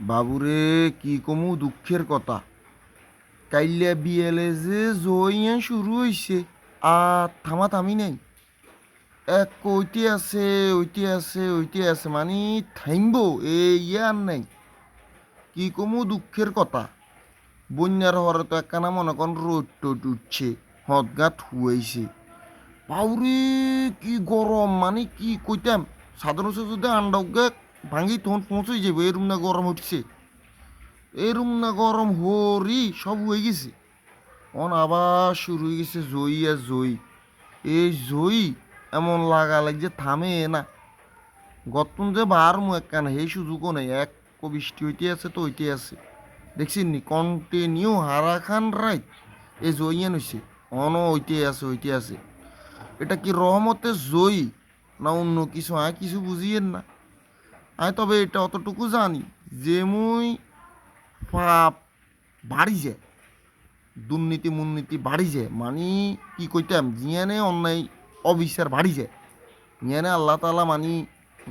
বাবুরে, কি কমু দুঃখের কথা? কাইলে বিয়েলে যে জইয়া শুরু হইছে আর থামা থামি নাই। এক ওইটি আছে ওইটি আছে ওইটি আছে মানে থাইমব এই আর নাই। কি কমু দুঃখের কথা? বন্যার হরে তো একখানা মনে করেন রোদ টোদ উঠছে হদগাত হুয়াইছে। বাউরে কি গরম মানে কি কইতাম? সাধারণ যদি আন্ডাউকে ভাঙি তখন পৌঁছে যাবে এরম না গরম উঠছে এরম না গরম হরি সব হয়ে গেছে। অন আবার শুরু হয়ে গেছে জয়ী আর জয়ী। এই জয়ী এমন লাগা লাগছে, থামে না। গতন যে বার মু একখানা, সেই সুযোগও নেই। এক বৃষ্টি হইতে আছে তো হইতে আছে। দেখছেন নি কন্টিনিউ হারা খান রাইট এই জয়িয়ান হইছে। অন হইতে আছে হইতে আছে। এটা কি রহমতে জয়ী না অন্য কিছু? আয় কিছু বুঝিয়েন না। আমি তবে এটা অতটুকু জানি যে মুই পাপ বাড়ি যায় দুর্নীতি মুর্নীতি বাড়ি যায় মানে কি কইতাম জিয়ানে অন্যায় অবিচার বাড়ি যায় জিয়ানে আল্লাহ তালা মানি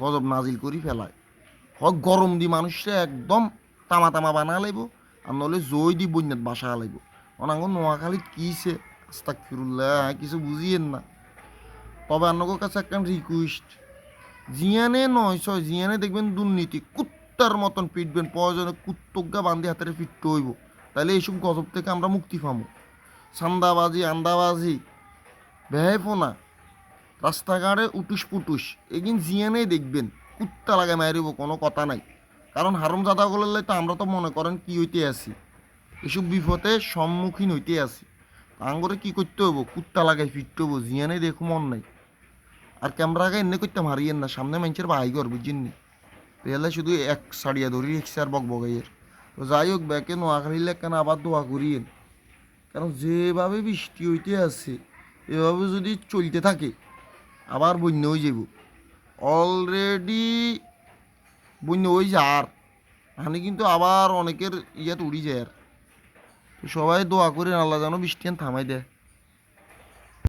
গজব নাজিল করি ফেলায়। হয় গরম দি মানুষটা একদম তামা তামা বানা লাইব, আর নহলে জয় দি বন্যাত বাসা লাইব। অনাঙ্গ নোয়াখালীত কিছে আস্তাক কিছু বুঝিয়েন না। তবে আপনাদের কাছে একটা রিকোয়েস্ট জিয়ানে নয়, ছয়, জিয়ানে দেখবেন দুর্নীতি। কুত্তার মতন পিটবেন প্রয়োজনে কুত্তজ্ঞা বান্ধি হাতের ফিরতে হইব তাহলে এইসব গজব থেকে আমরা মুক্তি পাবো সান্দাবাজি, আন্দাবাজি ভেহেফোনা রাস্তাঘাটে উটুস পুটুস, এগিন জিয়ানে দেখবেন কুত্তা লাগে মারিব কোনো কথা নাই। কারণ হারম জাদা করলে তো আমরা তো মনে করেন কি হইতে আছি এসব বিপদে সম্মুখীন হইতে আছি আঙ্গরে কি করতে হব কুত্তা লাগাই ফিরতে হব জিয়ানে দেখো মন নাই আর ক্যামেরা আগে এনে করতে মারিয়েন না। সামনে মানুষের বাই কর বুঝছেন নি? তাহলে শুধু এক সারিয়া ধরি রিক্সা আর বক বগাইয়ের তো যাই হোক, ব্যাকে নোয়াখালীলে কেন আবার দোয়া করিয়েন? কারণ যেভাবে বৃষ্টি হইতে আছে, এভাবে যদি চলতে থাকে, আবার বন্য হয়ে যাব অলরেডি বন্য হয়ে যার মানে কিন্তু আবার অনেকের ইয়াত উড়ি যায় আর। সবাই দোয়া করেন, আল্লাহ যেন বৃষ্টি থামাই দেয়।